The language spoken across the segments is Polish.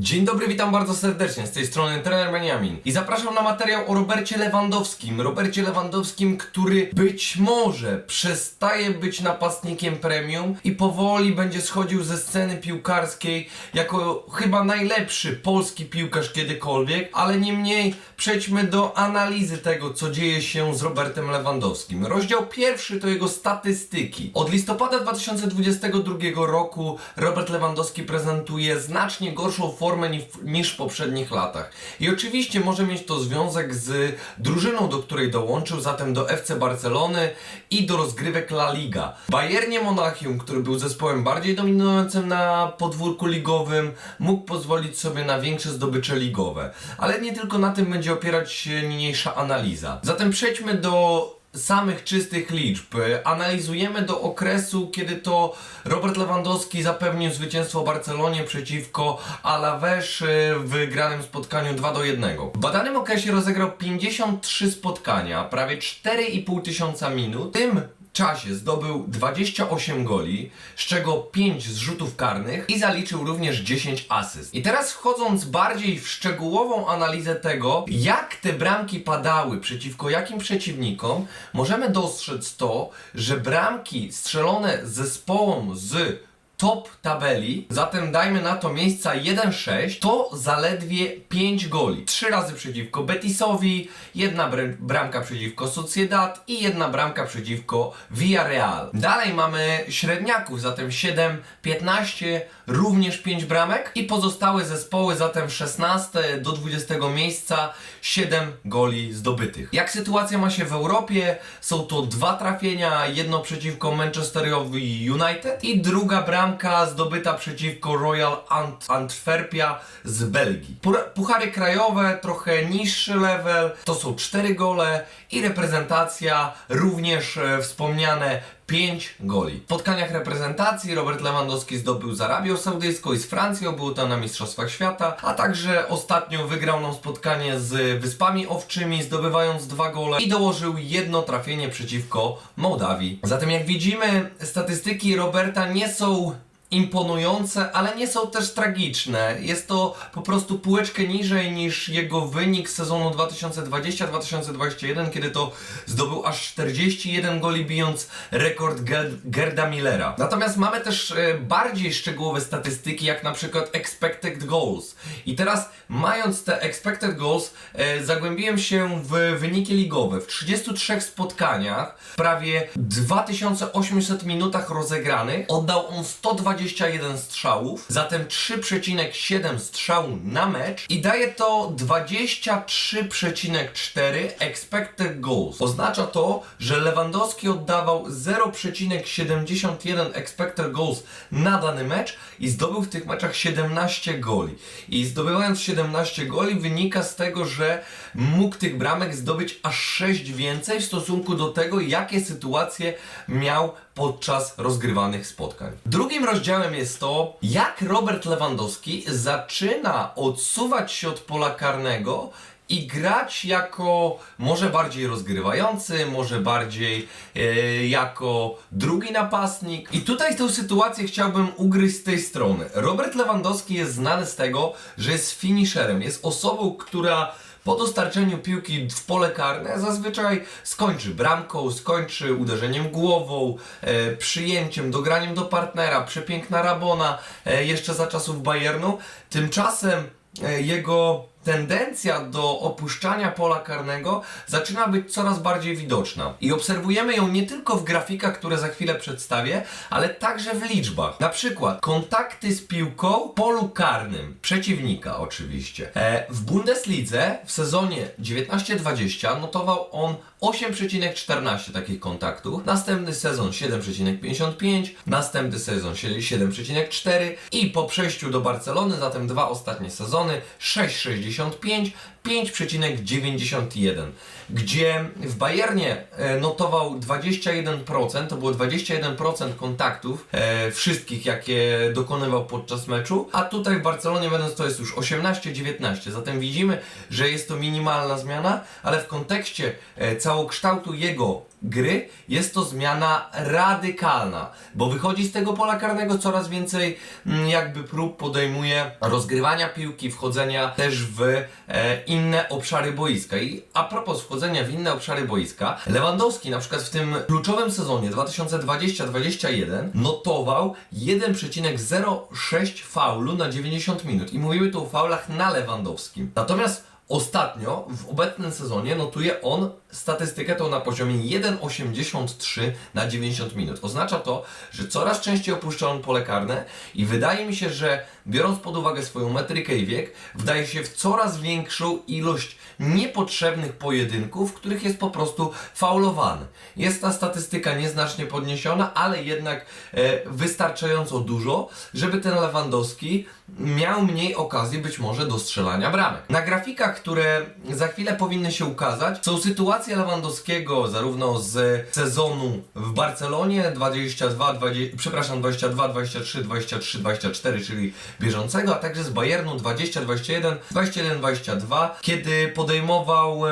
Dzień dobry, witam bardzo serdecznie. Z tej strony trener Benjamin. I zapraszam na materiał o Robercie Lewandowskim. Robercie Lewandowskim, który być może przestaje być napastnikiem premium i powoli będzie schodził ze sceny piłkarskiej jako chyba najlepszy polski piłkarz kiedykolwiek, ale niemniej przejdźmy do analizy tego, co dzieje się z Robertem Lewandowskim. Rozdział pierwszy to jego statystyki. Od listopada 2022 roku Robert Lewandowski prezentuje znacznie gorszą formę ni- niż w poprzednich latach. I oczywiście może mieć to związek z drużyną, do której dołączył, zatem do FC Barcelony i do rozgrywek La Liga. Bayernie Monachium, który był zespołem bardziej dominującym na podwórku ligowym, mógł pozwolić sobie na większe zdobycze ligowe. Ale nie tylko na tym będzie opierać się niniejsza analiza. Zatem przejdźmy do samych czystych liczb. Analizujemy do okresu, kiedy to Robert Lewandowski zapewnił zwycięstwo Barcelonie przeciwko Alaves w wygranym spotkaniu 2 do 1. W badanym okresie rozegrał 53 spotkania, prawie 4,5 tysiąca minut. Tym czasie zdobył 28 goli, z czego 5 zrzutów karnych i zaliczył również 10 asyst. I teraz wchodząc bardziej w szczegółową analizę tego, jak te bramki padały, przeciwko jakim przeciwnikom, możemy dostrzec to, że bramki strzelone zespołom z top tabeli, zatem dajmy na to miejsca 1-6, to zaledwie 5 goli. 3 razy przeciwko Betisowi, jedna br- bramka przeciwko Sociedad i jedna bramka przeciwko Villarreal. Dalej mamy średniaków, zatem 7, 15, również 5 bramek i pozostałe zespoły, zatem 16 do 20 miejsca, 7 goli zdobytych. Jak sytuacja ma się w Europie? Są to dwa trafienia, jedno przeciwko Manchesterowi United i druga bramka zdobyta przeciwko Royal Ant Antwerpia z Belgii. Puchary krajowe, trochę niższy level, to są 4 gole i reprezentacja również e, wspomniane 5 goli. W spotkaniach reprezentacji Robert Lewandowski zdobył z Arabią Saudyjską i z Francją, był tam na Mistrzostwach Świata, a także ostatnio wygrał nam spotkanie z Wyspami Owczymi, zdobywając dwa gole i dołożył jedno trafienie przeciwko Mołdawii. Zatem jak widzimy, statystyki Roberta nie są imponujące, ale nie są też tragiczne. Jest to po prostu półeczkę niżej niż jego wynik sezonu 2020-2021, kiedy to zdobył aż 41 goli, bijąc rekord Gerda Millera. Natomiast mamy też e, bardziej szczegółowe statystyki, jak na przykład expected goals. I teraz, mając te expected goals, e, zagłębiłem się w wyniki ligowe. W 33 spotkaniach, prawie 2800 minutach rozegranych, oddał on 121 strzałów, zatem 3,7 strzału na mecz i daje to 23,4 expected goals. Oznacza to, że Lewandowski oddawał 0,71 expected goals na dany mecz i zdobył w tych meczach 17 goli. I zdobywając 17 goli wynika z tego, że mógł tych bramek zdobyć aż 6 więcej w stosunku do tego, jakie sytuacje miał podczas rozgrywanych spotkań. Drugim rozdziałem jest to, jak Robert Lewandowski zaczyna odsuwać się od pola karnego i grać jako może bardziej rozgrywający, może bardziej e, jako drugi napastnik. I tutaj tę sytuację chciałbym ugryźć z tej strony. Robert Lewandowski jest znany z tego, że jest finisherem, jest osobą, która po dostarczeniu piłki w pole karne zazwyczaj skończy bramką, skończy uderzeniem głową, e, przyjęciem, dograniem do partnera, przepiękna Rabona e, jeszcze za czasów Bayernu. Tymczasem e, jego tendencja do opuszczania pola karnego zaczyna być coraz bardziej widoczna. I obserwujemy ją nie tylko w grafikach, które za chwilę przedstawię, ale także w liczbach. Na przykład kontakty z piłką w polu karnym przeciwnika oczywiście. E, w Bundeslidze w sezonie 19-20 notował on 8,14 takich kontaktów. Następny sezon 7,55, następny sezon 7,4 i po przejściu do Barcelony, zatem dwa ostatnie sezony 6,65, 5,91, gdzie w Bayernie e, notował 21%, to było 21% kontaktów e, wszystkich, jakie dokonywał podczas meczu, a tutaj w Barcelonie będąc to jest już 18-19, zatem widzimy, że jest to minimalna zmiana, ale w kontekście e, całokształtu jego gry jest to zmiana radykalna, bo wychodzi z tego pola karnego coraz więcej mm, jakby prób podejmuje rozgrywania piłki, wchodzenia też w e, inne obszary boiska. I a propos wchodzenia w inne obszary boiska, Lewandowski na przykład w tym kluczowym sezonie 2020-2021 notował 1,06 faulu na 90 minut i mówimy tu o faulach na Lewandowskim. Natomiast Ostatnio, w obecnym sezonie, notuje on statystykę tą na poziomie 1,83 na 90 minut. Oznacza to, że coraz częściej opuszcza on pole karne i wydaje mi się, że biorąc pod uwagę swoją metrykę i wiek, wdaje się w coraz większą ilość niepotrzebnych pojedynków, w których jest po prostu faulowany. Jest ta statystyka nieznacznie podniesiona, ale jednak e, wystarczająco dużo, żeby ten Lewandowski miał mniej okazji być może do strzelania bramek. Na grafikach, które za chwilę powinny się ukazać, są sytuacje Lewandowskiego zarówno z sezonu w Barcelonie 22, 20, przepraszam, 22, 23, 23, 24, czyli bieżącego, a także z Bayernu 20, 21, 21, 22, kiedy podejmował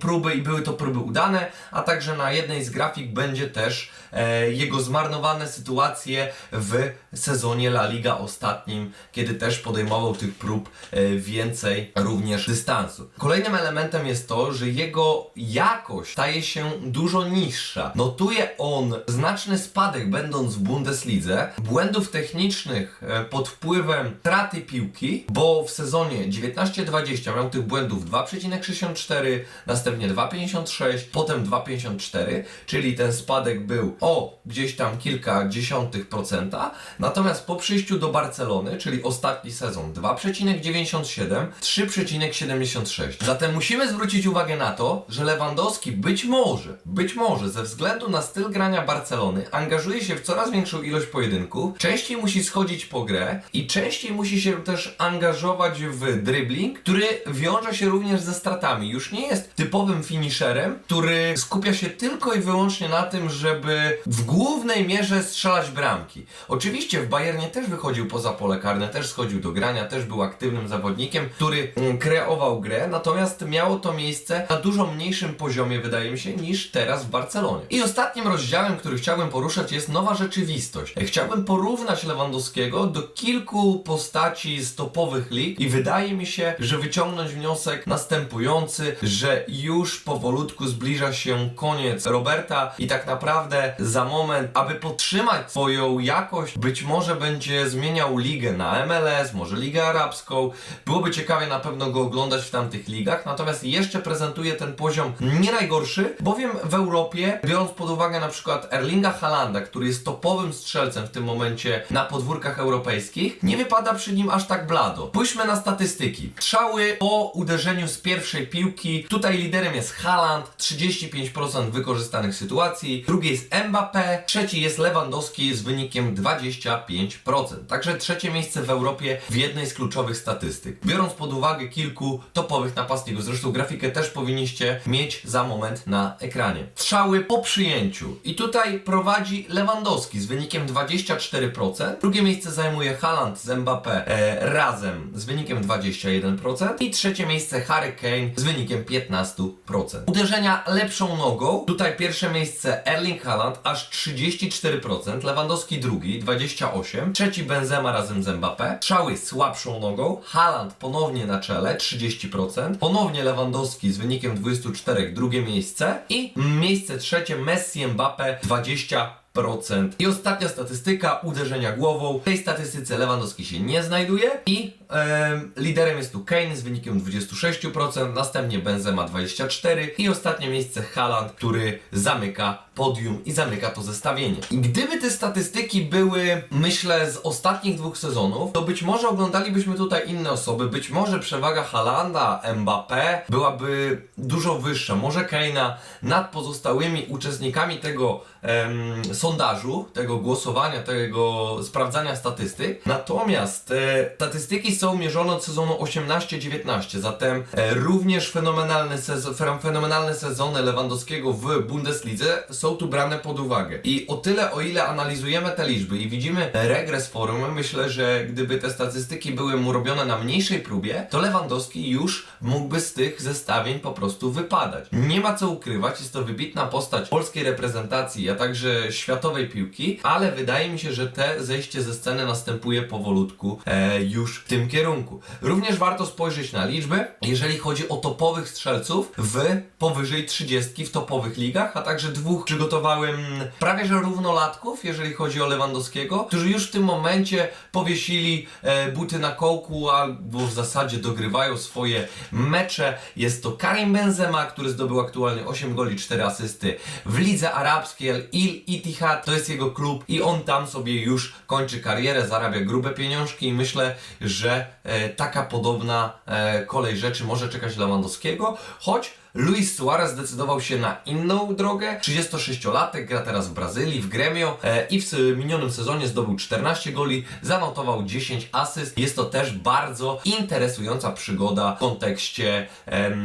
próby i były to próby udane, a także na jednej z grafik będzie też e, jego zmarnowane sytuacje w sezonie La Liga ostatnim, kiedy też podejmował tych prób e, więcej również dystansu. Kolejnym elementem jest to, że jego jakość staje się dużo niższa. Notuje on znaczny spadek będąc w Bundeslidze, błędów technicznych e, pod wpływem traty piłki, bo w sezonie 19-20 miał tych błędów 2,64, następnie 2,56, potem 2,54, czyli ten spadek był o gdzieś tam kilka dziesiątych procenta, natomiast po przyjściu do Barcelony, czyli ostatni sezon 2,97, 3,76. Zatem musimy zwrócić uwagę na to, że Lewandowski być może, być może ze względu na styl grania Barcelony angażuje się w coraz większą ilość pojedynków, częściej musi schodzić po grę i częściej musi się też angażować w dribbling, który wiąże się również ze stratami. Już nie jest typowym finisherem, który skupia się tylko i wyłącznie na tym, żeby w głównej mierze strzelać bramki. Oczywiście w Bayernie też wychodził poza pole karne, też schodził do grania, też był aktywnym zawodnikiem, który mm, kreował grę, natomiast miało to miejsce na dużo mniejszym poziomie, wydaje mi się, niż teraz w Barcelonie. I ostatnim rozdziałem, który chciałbym poruszać jest nowa rzeczywistość. Chciałbym porównać Lewandowskiego do kilku postaci z topowych lig i wydaje mi się, że wyciągnąć wniosek następujący, że już powolutku zbliża się koniec Roberta i tak naprawdę za moment, aby podtrzymać swoją jakość, być może będzie zmieniał ligę na MLS, może ligę arabską. Byłoby ciekawie na pewno go oglądać w tamtych ligach, natomiast jeszcze prezentuje ten poziom nie najgorszy, bowiem w Europie, biorąc pod uwagę na przykład Erlinga Halanda, który jest topowym strzelcem w tym momencie na podwórkach europejskich, nie wypada przy nim aż tak blado. Spójrzmy na statystyki. Strzały po uderzeniu z pierwszej piłki. Tutaj liderem jest Haaland, 35% wykorzystanych sytuacji. Drugi jest Mbappé, trzeci jest Lewandowski z wynikiem 25%. Także trzecie miejsce w Europie w jednej z kluczowych statystyk. Biorąc pod uwagę kilku topowych napastników, zresztą grafikę też powinniście mieć za moment na ekranie. Strzały po przyjęciu. I tutaj prowadzi Lewandowski z wynikiem 24%. Drugie miejsce zajmuje Haaland z Mbappé e, razem z wynikiem 21%. I trzecie miejsce Harry Kane z wynikiem 15%. Uderzenia lepszą nogą. Tutaj pierwsze miejsce Erling Haaland aż 34%. Lewandowski drugi 28%. Trzeci Benzema razem z Mbappé. Strzały słabszą nogą. Haaland ponownie na czele 30%. Ponownie Lewandowski z wynikiem 24 drugie miejsce. I miejsce trzecie Messi Mbappé 20%. I ostatnia statystyka uderzenia głową. W tej statystyce Lewandowski się nie znajduje i em, liderem jest tu Kane z wynikiem 26%, następnie Benzema 24% i ostatnie miejsce Haaland, który zamyka podium i zamyka to zestawienie. I gdyby te statystyki były, myślę, z ostatnich dwóch sezonów, to być może oglądalibyśmy tutaj inne osoby, być może przewaga Haalanda, Mbappé byłaby dużo wyższa, może Kane'a nad pozostałymi uczestnikami tego em, sondażu, tego głosowania, tego sprawdzania statystyk. Natomiast e, statystyki są mierzone od sezonu 18-19, zatem e, również fenomenalne, sezon, fenomenalne sezony Lewandowskiego w Bundeslidze są tu brane pod uwagę. I o tyle, o ile analizujemy te liczby i widzimy regres formy, myślę, że gdyby te statystyki były mu robione na mniejszej próbie, to Lewandowski już mógłby z tych zestawień po prostu wypadać. Nie ma co ukrywać, jest to wybitna postać polskiej reprezentacji, a także światowej piłki, ale wydaje mi się, że te zejście ze sceny następuje powolutku e, już w tym kierunku. Również warto spojrzeć na liczby, jeżeli chodzi o topowych strzelców w powyżej 30 w topowych ligach, a także dwóch przygotowałem prawie że równolatków, jeżeli chodzi o Lewandowskiego, którzy już w tym momencie powiesili e, buty na kołku albo w zasadzie dogrywają swoje mecze. Jest to Karim Benzema, który zdobył aktualnie 8 goli, 4 asysty w lidze arabskiej Al Ittihad, to jest jego klub i on tam sobie już kończy karierę, zarabia grube pieniążki i myślę, że e, taka podobna e, kolej rzeczy może czekać Lewandowskiego, choć Luis Suarez zdecydował się na inną drogę. 36-latek, gra teraz w Brazylii, w Gremio e, i w minionym sezonie zdobył 14 goli, zanotował 10 asyst. Jest to też bardzo interesująca przygoda w kontekście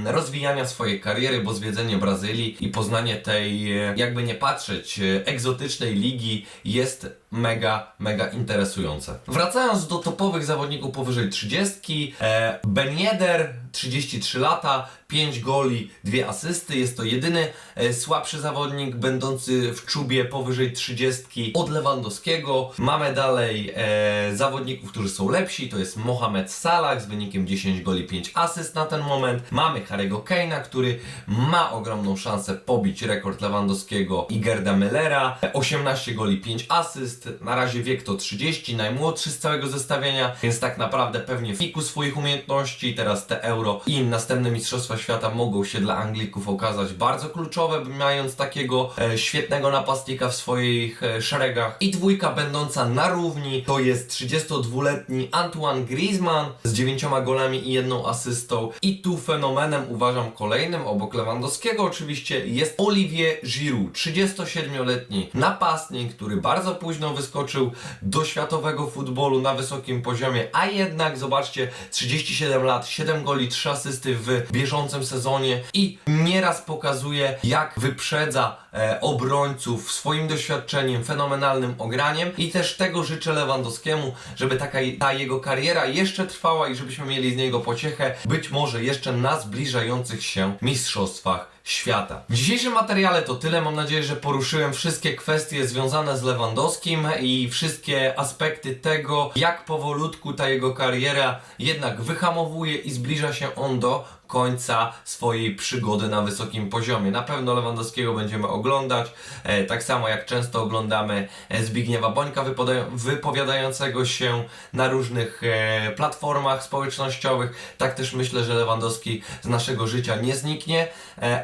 rozwijania swojej kariery, bo zwiedzenie Brazylii i poznanie tej, e, jakby nie patrzeć, e, egzotycznej ligi jest mega, mega interesujące. Wracając do topowych zawodników powyżej 30, e, Ben Yedder, 33 lata, 5 goli, 2 asysty. Jest to jedyny e, słabszy zawodnik będący w czubie powyżej 30 od Lewandowskiego. Mamy dalej e, zawodników, którzy są lepsi. To jest Mohamed Salah z wynikiem 10 goli, 5 asyst na ten moment. Mamy Harry'ego Kane'a, który ma ogromną szansę pobić rekord Lewandowskiego i Gerda Müllera. 18 goli, 5 asyst. Na razie wiek to 30, najmłodszy z całego zestawienia, więc tak naprawdę pewnie w piku swoich umiejętności. Teraz te Euro i następne Mistrzostwa Świata mogą się dla Anglików okazać bardzo kluczowe, mając takiego e, świetnego napastnika w swoich e, szeregach. I dwójka będąca na równi to jest 32-letni Antoine Griezmann z 9 golami i jedną asystą. I tu fenomenem uważam kolejnym, obok Lewandowskiego oczywiście, jest Olivier Giroud, 37-letni napastnik, który bardzo późno wyskoczył do światowego futbolu na wysokim poziomie, a jednak zobaczcie, 37 lat, 7 goli, 3 asysty w bieżącym sezonie i nieraz pokazuje, jak wyprzedza obrońców swoim doświadczeniem, fenomenalnym ograniem i też tego życzę Lewandowskiemu, żeby taka ta jego kariera jeszcze trwała i żebyśmy mieli z niego pociechę, być może jeszcze na zbliżających się mistrzostwach świata. W dzisiejszym materiale to tyle. Mam nadzieję, że poruszyłem wszystkie kwestie związane z Lewandowskim i wszystkie aspekty tego, jak powolutku ta jego kariera jednak wyhamowuje i zbliża się on do końca swojej przygody na wysokim poziomie. Na pewno Lewandowskiego będziemy oglądać, e, tak samo jak często oglądamy e, Zbigniewa Bońka wypowiadającego się na różnych e, platformach społecznościowych. Tak też myślę, że Lewandowski z naszego życia nie zniknie,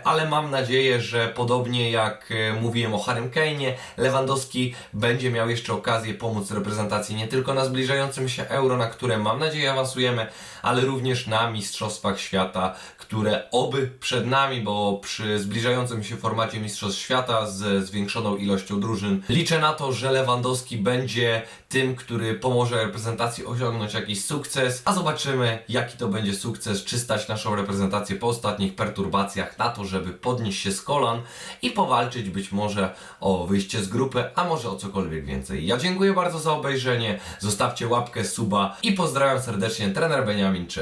ale mam nadzieję, że podobnie jak mówiłem o Harrym Kane'ie, Lewandowski będzie miał jeszcze okazję pomóc reprezentacji nie tylko na zbliżającym się Euro, na które mam nadzieję awansujemy, ale również na Mistrzostwach Świata, które oby przed nami, bo przy zbliżającym się formacie Mistrzostw Świata z zwiększoną ilością drużyn liczę na to, że Lewandowski będzie tym, który pomoże reprezentacji osiągnąć jakiś sukces, a zobaczymy jaki to będzie sukces, czy stać naszą reprezentację po ostatnich perturbacjach na to, żeby podnieść się z kolan i powalczyć być może o wyjście z grupy, a może o cokolwiek więcej. Ja dziękuję bardzo za obejrzenie, zostawcie łapkę, suba i pozdrawiam serdecznie trener Beniamin, cześć!